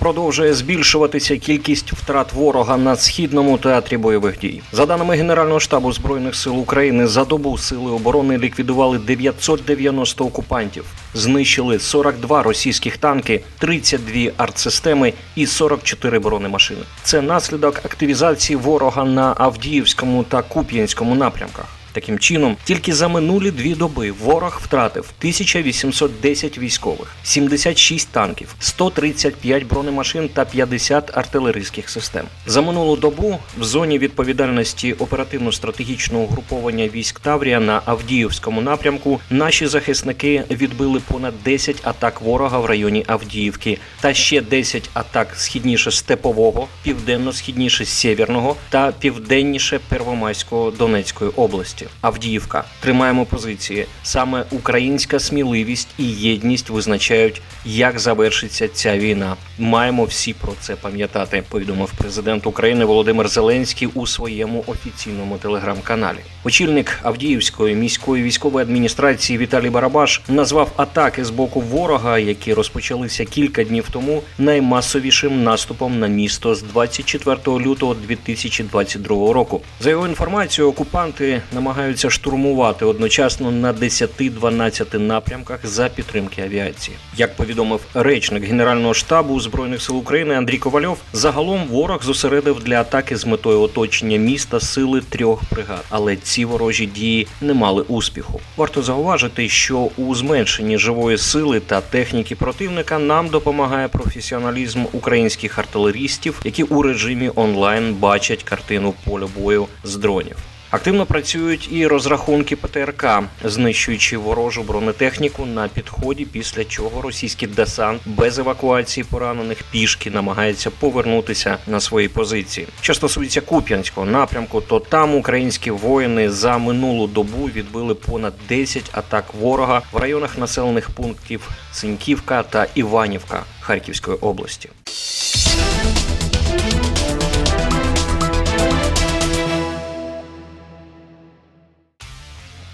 Продовжує збільшуватися кількість втрат ворога на східному театрі бойових дій. За даними Генерального штабу збройних сил України, за добу сили оборони ліквідували 990 окупантів, знищили 42 російських танки, 32 артсистеми і 44 бронемашини. Це наслідок активізації ворога на Авдіївському та Куп'янському напрямках. Таким чином, тільки за минулі дві доби ворог втратив 1810 військових, 76 танків, 135 бронемашин та 50 артилерійських систем. За минулу добу в зоні відповідальності оперативно-стратегічного угруповання військ Таврія на Авдіївському напрямку наші захисники відбили понад 10 атак ворога в районі Авдіївки та ще 10 атак східніше Степового, південно-східніше Сєвєрного та південніше Первомайського Донецької області. Авдіївка. Тримаємо позиції. Саме українська сміливість і єдність визначають, як завершиться ця війна. Маємо всі про це пам'ятати. Повідомив президент України Володимир Зеленський у своєму офіційному телеграм-каналі. Очільник Авдіївської міської військової адміністрації Віталій Барабаш назвав атаки з боку ворога, які розпочалися кілька днів тому, наймасовішим наступом на місто з 24 лютого 2022 року. За його інформацією, окупанти намагаються штурмувати одночасно на 10-12 напрямках за підтримки авіації. Як повідомив речник Генерального штабу збройних сил України Андрій Ковальов, загалом ворог зосередив для атаки з метою оточення міста сили трьох бригад, але ці ворожі дії не мали успіху. Варто зауважити, що у зменшенні живої сили та техніки противника нам допомагає професіоналізм українських артилерістів, які у режимі онлайн бачать картину поля бою з дронів. Активно працюють і розрахунки ПТРК, знищуючи ворожу бронетехніку на підході, після чого російський десант без евакуації поранених пішки намагається повернутися на свої позиції. Що стосується Куп'янського напрямку, то там українські воїни за минулу добу відбили понад 10 атак ворога в районах населених пунктів Синьківка та Іванівка Харківської області.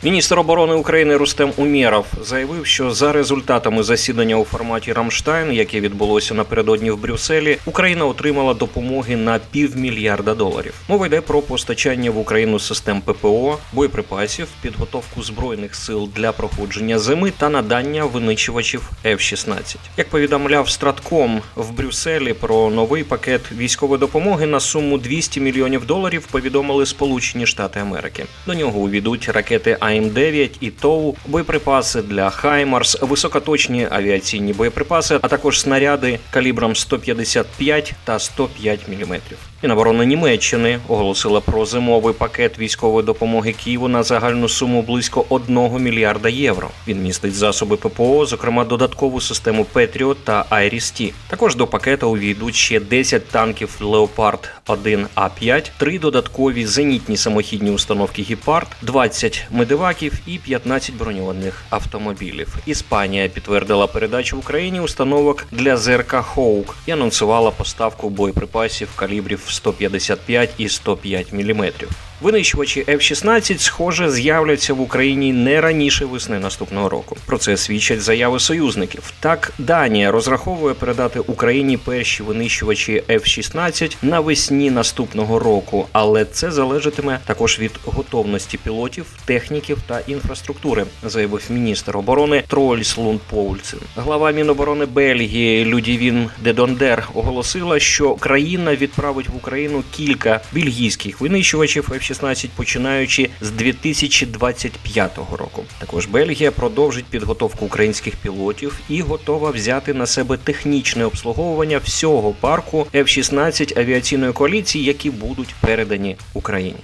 Міністр оборони України Рустем Умєров заявив, що за результатами засідання у форматі Рамштайн, яке відбулося напередодні в Брюсселі, Україна отримала допомоги на півмільярда доларів. Мова йде про постачання в Україну систем ППО, боєприпасів, підготовку збройних сил для проходження зими та надання винищувачів F-16. Як повідомляв Стратком в Брюсселі про новий пакет військової допомоги на суму 200 мільйонів доларів, повідомили Сполучені Штати Америки. До нього увійдуть ракети АМ-9 і ТОУ, боєприпаси для Хаймарс, високоточні авіаційні боєприпаси, а також снаряди калібром 155 та 105 мм. Міноборони Німеччини оголосила про зимовий пакет військової допомоги Києву на загальну суму близько 1 мільярда євро. Він містить засоби ППО, зокрема додаткову систему Петріот та Айріс-Ті. Також до пакета увійдуть ще 10 танків Леопард 1 А5, 3 додаткові зенітні самохідні установки Гіпард, 20 медиваків і 15 броньованих автомобілів. Іспанія підтвердила передачу Україні установок для ЗРК Хоук і анонсувала поставку боєприпасів калібрів 155 і 105 мм. Винищувачі F-16, схоже, з'являться в Україні не раніше весни наступного року. Про це свідчать заяви союзників. Так, Данія розраховує передати Україні перші винищувачі F-16 навесні наступного року, але це залежатиме також від готовності пілотів, техніків та інфраструктури, заявив міністр оборони Трольс Лунд Поульсен. Глава Міноборони Бельгії Людівін Дедондер оголосила, що країна відправить в Україну кілька бельгійських винищувачів F-16, починаючи з 2025 року. Також Бельгія продовжить підготовку українських пілотів і готова взяти на себе технічне обслуговування всього парку F-16 авіаційної коаліції, які будуть передані Україні.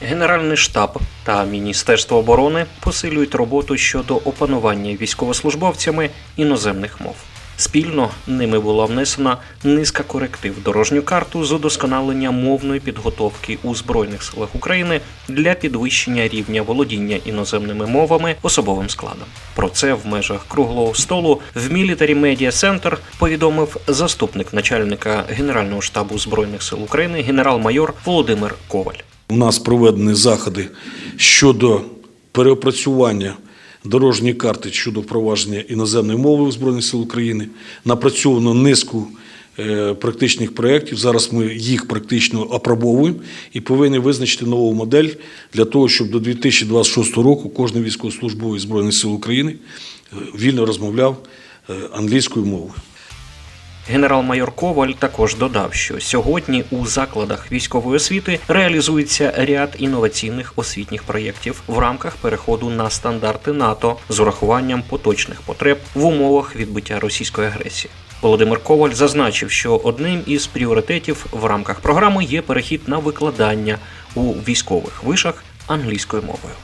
Генеральний штаб та Міністерство оборони посилюють роботу щодо опанування військовослужбовцями іноземних мов. Спільно ними була внесена низка коректив дорожню карту з удосконалення мовної підготовки у Збройних силах України для підвищення рівня володіння іноземними мовами особовим складом. Про це в межах круглого столу в Military Media Center повідомив заступник начальника Генерального штабу Збройних сил України генерал-майор Володимир Коваль. У нас проведені заходи щодо переопрацювання дорожньої карти щодо впровадження іноземної мови у Збройних сил України. Напрацьовано низку е, практичних проєктів. Зараз ми їх практично опробовуємо і повинні визначити нову модель для того, щоб до 2026 року кожен військовослужбовець Збройних сил України е, вільно розмовляв е, англійською мовою. Генерал-майор Коваль також додав, що сьогодні у закладах військової освіти реалізується ряд інноваційних освітніх проєктів в рамках переходу на стандарти НАТО з урахуванням поточних потреб в умовах відбиття російської агресії. Володимир Коваль зазначив, що одним із пріоритетів в рамках програми є перехід на викладання у військових вишах англійською мовою.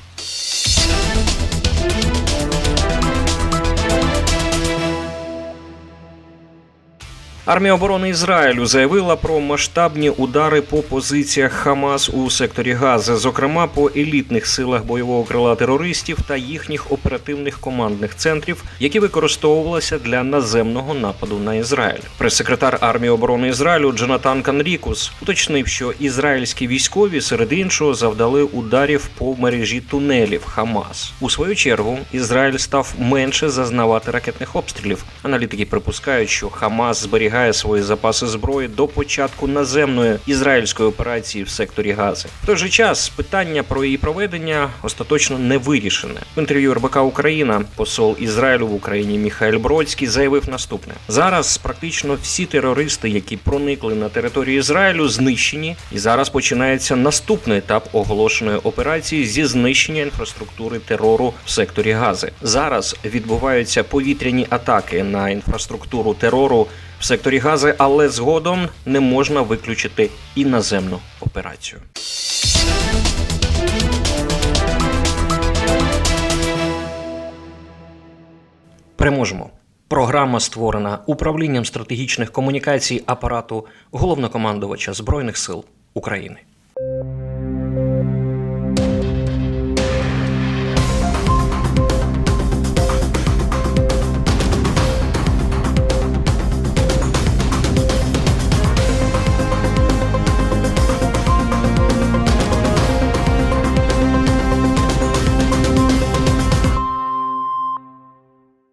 Армія оборони Ізраїлю заявила про масштабні удари по позиціях Хамас у секторі Гази, зокрема по елітних силах бойового крила терористів та їхніх оперативних командних центрів, які використовувалися для наземного нападу на Ізраїль. Прес-секретар армії оборони Ізраїлю Джонатан Канрікус уточнив, що ізраїльські військові серед іншого завдали ударів по мережі тунелів Хамас. У свою чергу Ізраїль став менше зазнавати ракетних обстрілів. Аналітики припускають, що Хамас зберігає свої запаси зброї до початку наземної ізраїльської операції в секторі Гази. В той же час питання про її проведення остаточно не вирішене. В інтерв'ю РБК Україна посол Ізраїлю в Україні Міхаель Бродський заявив наступне: зараз практично всі терористи, які проникли на територію Ізраїлю, знищені, і зараз починається наступний етап оголошеної операції зі знищення інфраструктури терору в секторі Гази. Зараз відбуваються повітряні атаки на інфраструктуру терору в секторі Гази, але згодом не можна виключити і наземну операцію. Переможемо. Програма створена управлінням стратегічних комунікацій апарату головнокомандувача Збройних сил України.